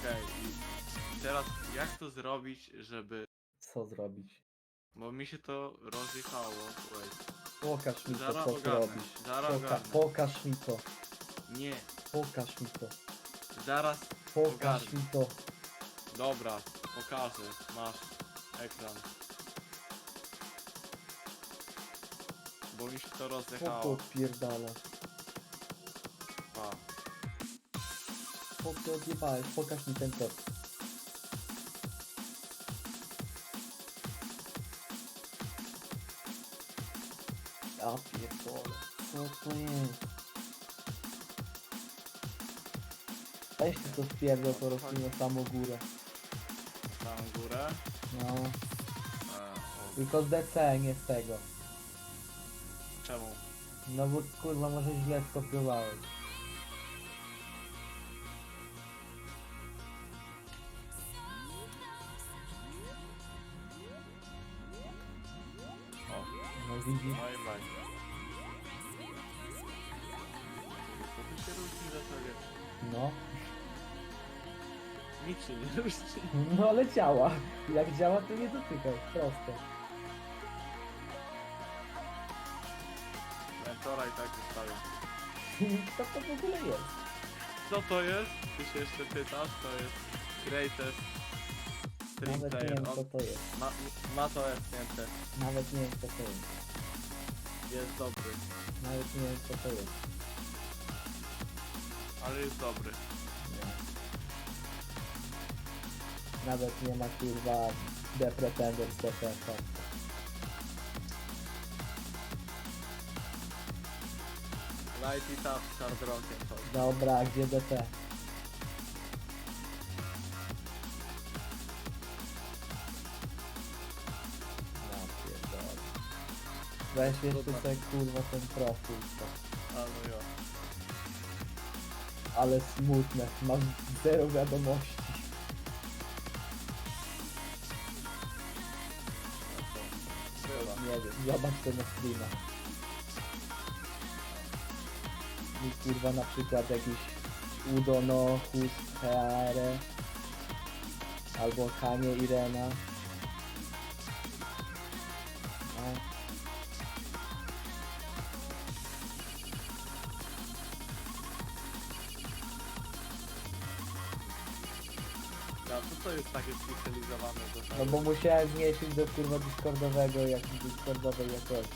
Okej, i teraz jak to zrobić, żeby... Co zrobić? Bo mi się to rozjechało, słuchaj. Pokaż mi to, Zaraz co ty ogarnę, robisz. zaraz Poka ogarnę. pokaż mi to. Nie, Pokaż mi to. zaraz Pokaż Ogarnę. mi to. Dobra, pokażę. Masz ekran. Bo mi się to Co to rozjechało. odpierdala? Pa. Co ty odjebałeś? Pokaż mi ten kod. Ja pierdolę. Co to jest? Weź ty to spierdol po prostu na samą górę. Tam górę. No. E, o, Tylko z DC, nie z tego. czemu? No bo kurwa może źle skopiowałeś. No widzisz? no i baj. Co tu się różni za sobie? No. Nic się nie różni. No ale działa. Jak działa to nie dotykaj. Proste. Mentora i tak zostawię. Co to w ogóle jest? Co to jest? Ty się jeszcze pytasz? To jest Greatest Stream Nawet nie Player. wiem co On to jest. ma, ma to F-nięte. Nawet nie wiem co to jest. Jest dobry. Nawet nie wiem co to jest. Ale jest dobry. Nie. Nawet nie ma kurwa The Pretenders DPS. Light it up z hard rockiem to. Dobra, gdzie DT? Weź jeszcze ten kurwa ten profil. to. A no jo. Ale smutne, mam zero wiadomości. Nie wiem, zobacz to na streama. I kurwa na przykład jakiś Udono, Hus, Heare albo Hanie Irena. To jest takie specjalizowane do no bo musiałem zmniejszyć do kurwa Discordowego, jak Discordowej jakości.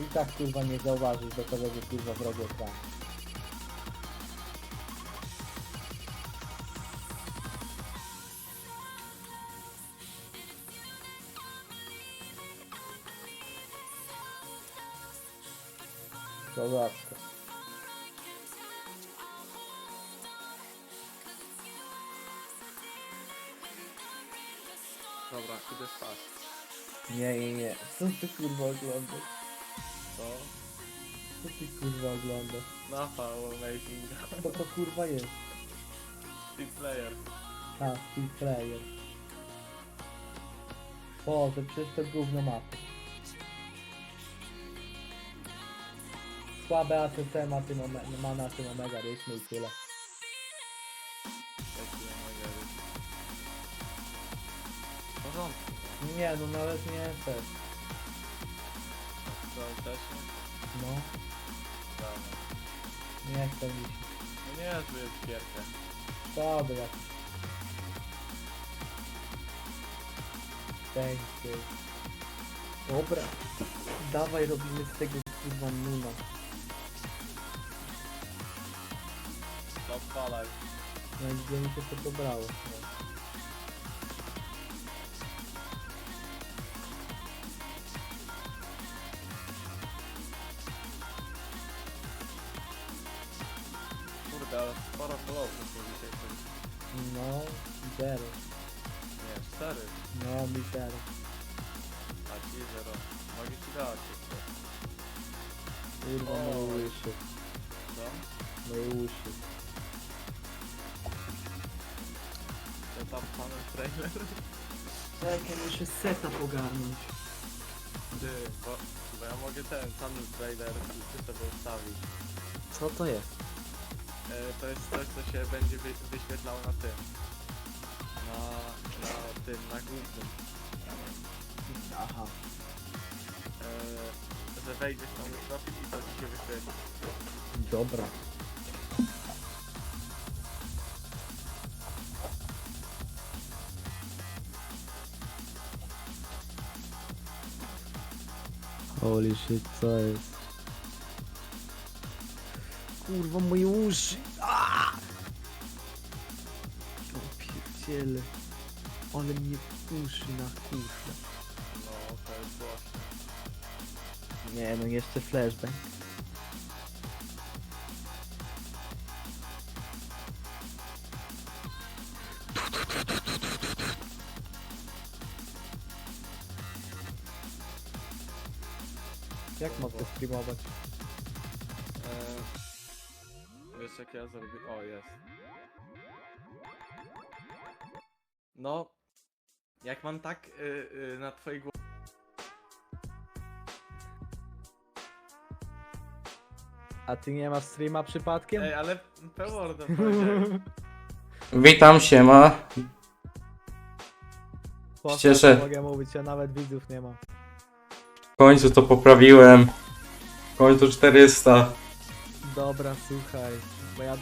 I tak kurwa nie zauważysz do tego, że kurwa wrogi ekran. Kozacko. Dobra, idę spać. Nie, nie, nie. Co ty kurwa oglądasz? To? Co ty kurwa oglądasz? Napał Amazing. Co to kurwa jest? Speed Player. A, Steel Player. Boże, przecież to gówno mapy. Słabe ACC ma, tym ome- ma na tym Omega rytmy i tyle. Nie, no nawet nie SS. To też nie. No, Dobra. nie chcę mi się. No nie jest jest gierkę. Słaby jak. Thank you. Dobra. Dawaj robimy z tego kurwa nuna. To odpalaj. No i gdzie mi się to pobrało? Kurde, ale sporo mi dzisiaj coś. No, zero. Nie, cztery. No, mi zero. A ci zero. Mogę ci dać jeszcze. Kurwa, O. moje uszy. Co? Moje uszy. To tam panem trailer? Czekaj, muszę seta pogarnąć. Ty, bo, bo ja mogę ten, sam trailer ty sobie ustawić. Co to jest? To jest coś, co się będzie wy, wyświetlało na tym. Na, na tym, na głównym. Aha. E, że wejdziesz tam w profil i to ci się wyświetli. Dobra. Holy shit, co jest? Kurwa, moje uszy! Aaaa! O pierdziele. Ale mnie uszy na kurwa. No, to jest głośno. Nie no, jeszcze flashbang. Jak mam to streamować? E, wiesz jak ja zrobię? O, jest. No, jak mam tak y, y, na twojej głowie. A ty nie masz streama przypadkiem? Ej, ale powiedziałem. Witam, siema. Postaw, cieszę. Mogę mówić, ja nawet widzów nie mam. W końcu to poprawiłem. W końcu 400. Dobra, słuchaj, bo ja